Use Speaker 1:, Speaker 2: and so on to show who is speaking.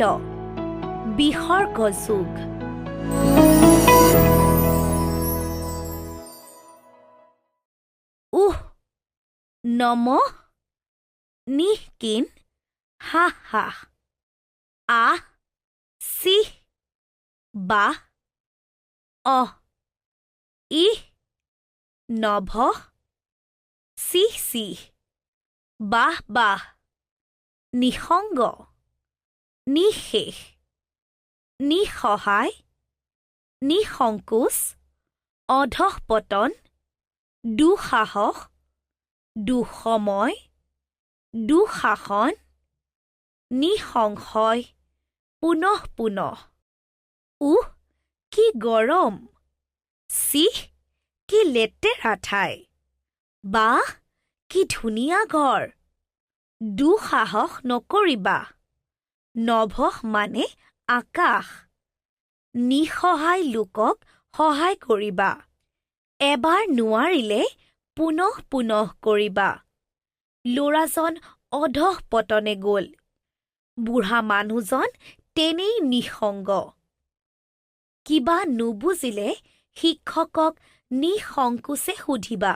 Speaker 1: ল বিসৰ্গ যুগ উহ নম নিঃকিন হা হা আহ চিহ বাহ অহ ইহ নভ চিহ চিহ বাহ বাহ নিসংগ নিঃশেষ নিসহায় নিসংকোচ অধঃপতন দুঃসাহস দুঃসময় দুঃশাসন নিঃসংশয় পুনঃ পুনঃ। উহ কি গৰম! চিহ কি লেতেৰা ঠাই! বাহ কি ধুনীয়া ঘৰ! দুঃসাহস নকৰিবা। নভস মানে আকাশ। নিসহায় লোকক সহায় কৰিবা। এবাৰ নোৱাৰিলে পুনঃ পুনঃ কৰিবা। ল'ৰাজন অধঃ পতনে গ'ল। বুঢ়া মানুহজন তেনেই নিঃসংগ। কিবা নুবুজিলে শিক্ষকক নিসংকোচে সুধিবা।